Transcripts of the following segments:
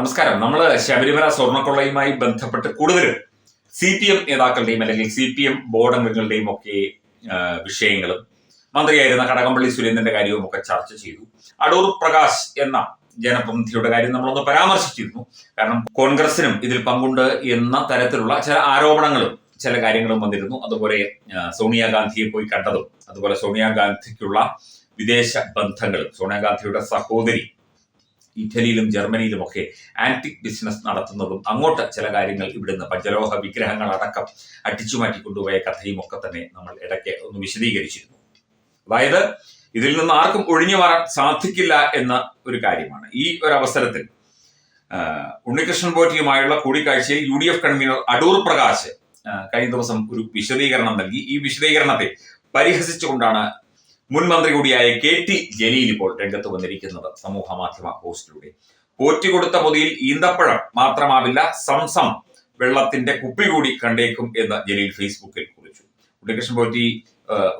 നമസ്കാരം. നമ്മൾ ശബരിമല സ്വർണക്കൊള്ളയുമായി ബന്ധപ്പെട്ട് കൂടുതലും സി പി എം നേതാക്കളുടെയും അല്ലെങ്കിൽ സി പി എം ബോർഡ് അംഗങ്ങളുടെയും ഒക്കെ വിഷയങ്ങളും മന്ത്രിയായിരുന്ന കടകംപള്ളി സുരേന്ദ്രന്റെ കാര്യവും ഒക്കെ ചർച്ച ചെയ്തു. അടൂർ പ്രകാശ് എന്ന ജനപ്രതിനിധിയുടെ കാര്യം നമ്മളൊന്ന് പരാമർശിച്ചിരുന്നു. കാരണം കോൺഗ്രസിനും ഇതിൽ പങ്കുണ്ട് എന്ന തരത്തിലുള്ള ചില ആരോപണങ്ങളും ചില കാര്യങ്ങളും വന്നിരുന്നു. അതുപോലെ സോണിയാഗാന്ധിയെ പോയി കണ്ടതും അതുപോലെ സോണിയാഗാന്ധിക്കുള്ള വിദേശ ബന്ധങ്ങളും സോണിയാഗാന്ധിയുടെ സഹോദരി ഇറ്റലിയിലും ജർമ്മനിയിലും ഒക്കെ ആന്റിക് ബിസിനസ് നടത്തുന്നതും അങ്ങോട്ട് ചില കാര്യങ്ങൾ ഇവിടുന്ന് പഞ്ചലോഹ വിഗ്രഹങ്ങൾ അടക്കം അടിച്ചുമാറ്റി കൊണ്ടുപോയ കഥയും ഒക്കെ തന്നെ നമ്മൾ ഇടയ്ക്ക് ഒന്ന് വിശദീകരിച്ചിരുന്നു. അതായത് ഇതിൽ നിന്ന് ആർക്കും ഒഴിഞ്ഞു മാറാൻ സാധിക്കില്ല എന്ന ഒരു കാര്യമാണ്. ഈ ഒരു അവസരത്തിൽ ഉണ്ണികൃഷ്ണൻ പോറ്റിയുമായുള്ള കൂടിക്കാഴ്ചയിൽ U D F convener Adoor Prakash കഴിഞ്ഞ ദിവസം ഒരു വിശദീകരണം നൽകി. ഈ വിശദീകരണത്തെ പരിഹസിച്ചുകൊണ്ടാണ് മുൻ മന്ത്രി കൂടിയായ കെ ടി ജലീൽ ഇപ്പോൾ രംഗത്ത് വന്നിരിക്കുന്നത് സമൂഹ മാധ്യമ പോസ്റ്റിലൂടെ. പോറ്റി കൊടുത്ത പൊതിയിൽ ഈന്തപ്പഴം മാത്രമാവില്ല സംസം വെള്ളത്തിന്റെ കുപ്പി കൂടി കണ്ടേക്കും എന്ന് ജലീൽ ഫേസ്ബുക്കിൽ കുറിച്ചു. ഉണ്ണികൃഷ്ണൻ പോറ്റി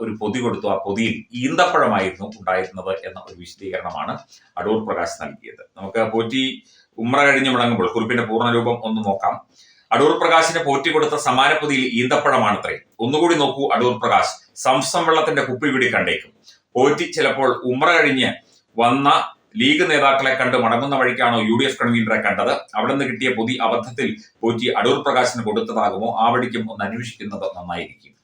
ഒരു പൊതി കൊടുത്തു. ആ പൊതിയിൽ ഈന്തപ്പഴമായിരുന്നു ഉണ്ടായിരുന്നത് എന്ന ഒരു വിശദീകരണമാണ് അടൂർ പ്രകാശ് നൽകിയത്. നമുക്ക് പോറ്റി ഉമ്ര കഴിഞ്ഞ് മുടങ്ങുമ്പോൾ കുറിപ്പിന്റെ പൂർണരൂപം ഒന്ന് നോക്കാം. അടൂർ പ്രകാശിന് പോറ്റി കൊടുത്ത സമാന പൊതിയിൽ ഈന്തപ്പഴമാണത്രേ. ഒന്നുകൂടി നോക്കൂ അടൂർ പ്രകാശ്. സംസം വെള്ളത്തിന്റെ കുപ്പി കൂടി കണ്ടേക്കും. പോറ്റി ചിലപ്പോൾ ഉമ്ര കഴിഞ്ഞ് വന്ന ലീഗ് നേതാക്കളെ കണ്ട് മടങ്ങുന്ന വഴിക്കാണോ യു ഡി എഫ് കൺവീനറെ കണ്ടത്? അവിടെ നിന്ന് കിട്ടിയ പൊതി അബദ്ധത്തിൽ പോറ്റി അടൂർ പ്രകാശിന് കൊടുത്തതാകുമോ? ആ വഴിക്കും ഒന്ന് അന്വേഷിക്കുന്നത് നന്നായിരിക്കും.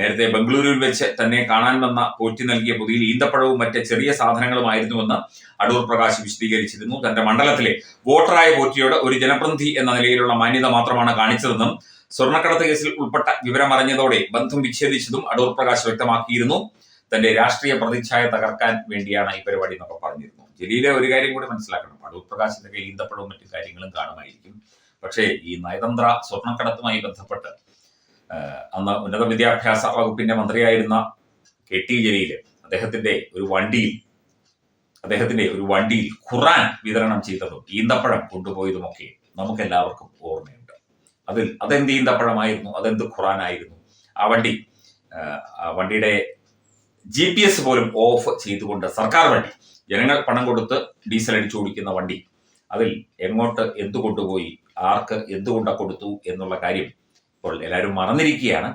നേരത്തെ ബംഗളൂരുവിൽ വെച്ച് തന്നെ കാണാൻ വന്ന പോറ്റി നൽകിയ പൊതിയിൽ ഈന്തപ്പഴവും മറ്റ് ചെറിയ സാധനങ്ങളുമായിരുന്നുവെന്ന് അടൂർ പ്രകാശ് വിശദീകരിച്ചിരുന്നു. തന്റെ മണ്ഡലത്തിലെ വോട്ടറായ പോറ്റിയോട് ഒരു ജനപ്രതിനിധി എന്ന നിലയിലുള്ള മാന്യത മാത്രമാണ് കാണിച്ചതെന്നും സ്വർണക്കടത്ത് കേസിൽ ഉൾപ്പെട്ട വിവരമറിഞ്ഞതോടെ ബന്ധം വിച്ഛേദിച്ചതും അടൂർ പ്രകാശ് വ്യക്തമാക്കിയിരുന്നു. തന്റെ രാഷ്ട്രീയ പ്രതിച്ഛായ തകർക്കാൻ വേണ്ടിയാണ് ഈ പരിപാടി എന്നൊക്കെ പറഞ്ഞിരുന്നു. ജലീലെ ഒരു കാര്യം കൂടി മനസ്സിലാക്കണം. അടൂർ പ്രകാശിന്റെ കയ്യിൽ ഈന്തപ്പഴവും മറ്റു കാര്യങ്ങളും കാണുമായിരിക്കും. പക്ഷേ ഈ നയതന്ത്ര സ്വർണക്കടത്തുമായി ബന്ധപ്പെട്ട് അന്ന് ഉന്നത വിദ്യാഭ്യാസ വകുപ്പിന്റെ മന്ത്രിയായിരുന്ന കെ ടി ജലീൽ അദ്ദേഹത്തിന്റെ ഒരു വണ്ടിയിൽ അദ്ദേഹത്തിന്റെ ഒരു വണ്ടിയിൽ ഖുറാൻ വിതരണം ചെയ്തതും ഈന്തപ്പഴം കൊണ്ടുപോയതുമൊക്കെ നമുക്ക് എല്ലാവർക്കും ഓർമ്മയുണ്ട്. അതിൽ അതെന്ത് ഈന്തപ്പഴമായിരുന്നു? അതെന്ത് ഖുറാനായിരുന്നു? ആ വണ്ടി വണ്ടിയുടെ ജി പി എസ് പോലും ഓഫ് ചെയ്തുകൊണ്ട് സർക്കാർ വണ്ടി ജനങ്ങൾ പണം കൊടുത്ത് ഡീസൽ അടിച്ചു ഓടിക്കുന്ന വണ്ടി അതിൽ എങ്ങോട്ട് എന്തു കൊണ്ടുപോയി ആർക്ക് എന്തുകൊണ്ട് കൊടുത്തു എന്നുള്ള കാര്യം ഇപ്പോൾ എല്ലാവരും മറന്നിരിക്കുകയാണ്.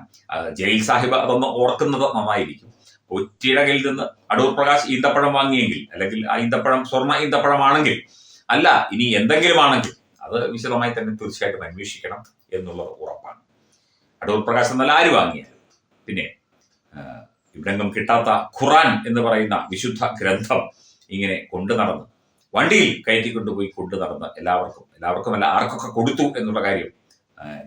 ജയിൽ സാഹിബ് അതൊന്ന് ഓർക്കുന്നത് നന്നായിരിക്കും. ഒറ്റിഴകിൽ നിന്ന് അടൂർ പ്രകാശ് ഈന്തപ്പഴം വാങ്ങിയെങ്കിൽ അല്ലെങ്കിൽ ആ ഈന്തപ്പഴം സ്വർണ ഈന്തപ്പഴമാണെങ്കിൽ അല്ല ഇനി എന്തെങ്കിലും ആണെങ്കിൽ അത് വിശദമായി തന്നെ തീർച്ചയായിട്ടും അന്വേഷിക്കണം എന്നുള്ളത് ഉറപ്പാണ്. അടൂർ പ്രകാശ് എന്നല്ല ആര് വാങ്ങിയാലും. പിന്നെ ഇവിടെങ്ങും കിട്ടാത്ത ഖുറാൻ എന്ന് പറയുന്ന വിശുദ്ധ ഗ്രന്ഥം ഇങ്ങനെ കൊണ്ടു നടന്ന് വണ്ടിയിൽ കയറ്റിക്കൊണ്ടുപോയി കൊണ്ടു നടന്ന് എല്ലാവർക്കും എല്ലാവർക്കും അല്ല ആർക്കൊക്കെ കൊടുത്തു എന്നുള്ള കാര്യം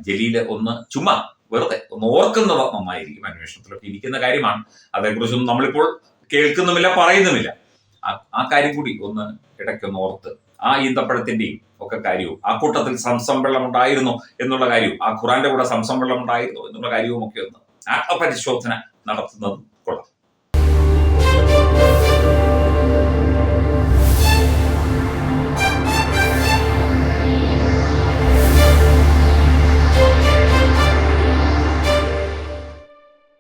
ജലീൽ ഒന്ന് ചുമ്മാ വെറുതെ ഒന്ന് ഓർക്കുന്നത് നന്നായിരിക്കും അന്വേഷണത്തിലൊക്കെ ഇരിക്കുന്ന കാര്യമാണ്. അതേക്കുറിച്ചൊന്നും നമ്മളിപ്പോൾ കേൾക്കുന്നുമില്ല പറയുന്നുമില്ല. ആ- കാര്യം കൂടി ഒന്ന് ഇടയ്ക്കൊന്ന് ഓർത്ത് ആ ഈന്തപ്പഴത്തിന്റെയും ഒക്കെ കാര്യവും ആ കൂട്ടത്തിൽ സംസം വെള്ളം ഉണ്ടായിരുന്നു എന്നുള്ള കാര്യവും ആ ഖുറാന്റെ കൂടെ സംസം വെള്ളം ഉണ്ടായിരുന്നു എന്നുള്ള കാര്യവും ഒക്കെ ഒന്ന് ആത്മപരിശോധന നടത്തുന്നതും കൊള്ളാം.